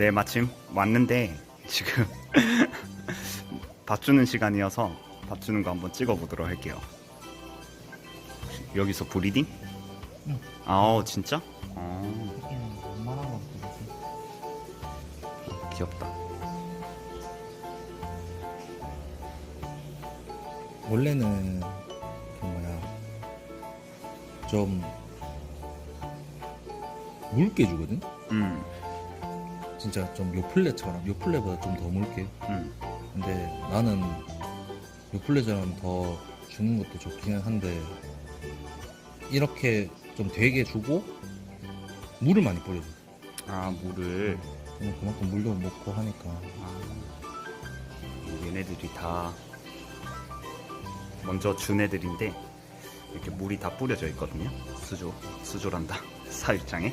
네, 마침 왔는데 지금 밥 주는 시간이어서 밥 주는 거 한번 찍어 보도록 할게요. 여기서 브리딩? 응. 아우, 진짜? 아. 귀엽다. 원래는 그 뭐야 좀 묽게 주거든. 음, 진짜 좀 요플레처럼 요플레보다 좀 더 묽게. 음, 근데 나는 요플레처럼 더 주는 것도 좋기는 한데 이렇게 좀 되게 주고 물을 많이 뿌려줘. 아, 물을. 그만큼 물도 먹고 하니까 아, 얘네들이 다 먼저 준 애들인데 이렇게 물이 다 뿌려져 있거든요. 수조, 수조란다. 사육장에.